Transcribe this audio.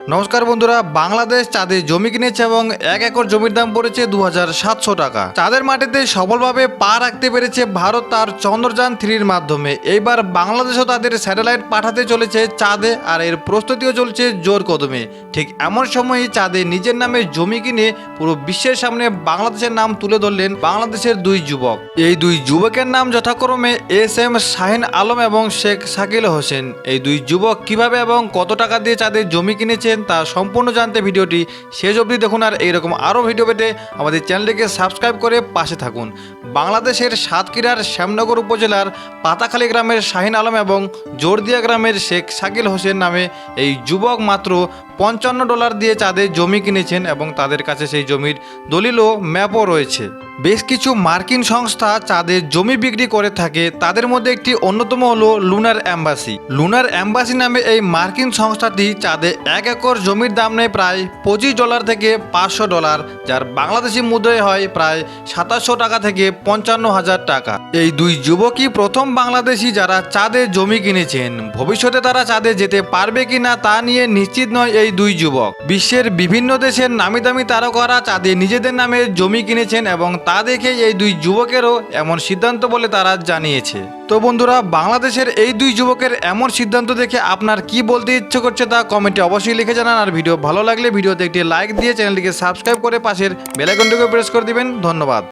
নমস্কার বন্ধুরা, বাংলাদেশ চাঁদে জমি কিনেছে এবং এক একর জমির দাম পড়েছে দু টাকা। চাঁদের মাটিতে সফলভাবে পা রাখতে পেরেছে ভারত তার চন্দ্রযান থ্রির মাধ্যমে। এইবার বাংলাদেশও তাদের স্যাটেলাইট পাঠাতে চলেছে চাঁদে আর এর প্রস্তুতিও চলছে জোর কদমে। ঠিক এমন সময়ই চাঁদে নিজের নামে জমি কিনে পুরো বিশ্বের সামনে বাংলাদেশের নাম তুলে ধরলেন বাংলাদেশের দুই যুবক। এই দুই যুবকের নাম যথাক্রমে এস এম শাহিন আলম এবং শেখ শাকিল হোসেন। এই দুই যুবক কীভাবে এবং কত টাকা দিয়ে চাঁদের জমি কিনেছেন তা সম্পূর্ণ জানতে ভিডিওটি শেষ অবধি দেখুন আর এইরকম আরও ভিডিও পেতে আমাদের চ্যানেলটিকে সাবস্ক্রাইব করে পাশে থাকুন। বাংলাদেশের সাতক্ষীরার শ্যামনগর উপজেলার পাতাখালী গ্রামের শাহিন আলম এবং জোরদিয়া গ্রামের শেখ শাকিল হোসেন নামে এই যুবক মাত্র পঞ্চান্ন ডলার দিয়ে চাঁদে জমি কিনেছেন এবং তাদের কাছে সেই জমির দলিল ও ম্যাপও রয়েছে। বেশ কিছু মার্কিন সংস্থা চাঁদের জমি বিক্রি করে থাকে। তাদের মধ্যে একটি অন্যতম হলো লুনার অ্যাম্বাসি। লুনার অ্যাম্বাসি নামে এই মার্কিন সংস্থাটি চাঁদে এক একর জমির দাম নেয় প্রায় পঁচিশ ডলার থেকে পাঁচশো ডলার, যার বাংলাদেশি মুদ্রায় হয় প্রায় সাতাশশো টাকা থেকে পঞ্চান্ন হাজার টাকা। এই দুই যুবকই প্রথম বাংলাদেশি যারা চাঁদে জমি কিনেছেন। ভবিষ্যতে তারা চাঁদে যেতে পারবে কিনা তা নিয়ে নিশ্চিত নয় এই দুই যুবক। বিশ্বের বিভিন্ন দেশের নামি দামি তারকারা চাঁদে নিজেদের নামে জমি কিনেছেন এবং তা দেখে এই দুই যুবকেরও এমন সিদ্ধান্ত বলে তারা জানিয়েছে। তো বন্ধুরা, বাংলাদেশের এই দুই যুবকের এমন সিদ্ধান্ত দেখে আপনার কি বলতে ইচ্ছে করছে তা কমেন্টে অবশ্যই লিখে জানান। আর ভিডিও ভালো লাগলে ভিডিওতে একটি লাইক দিয়ে চ্যানেলটিকে সাবস্ক্রাইব করে পাশের বেলাইকনটিকে প্রেস করে দিবেন। ধন্যবাদ।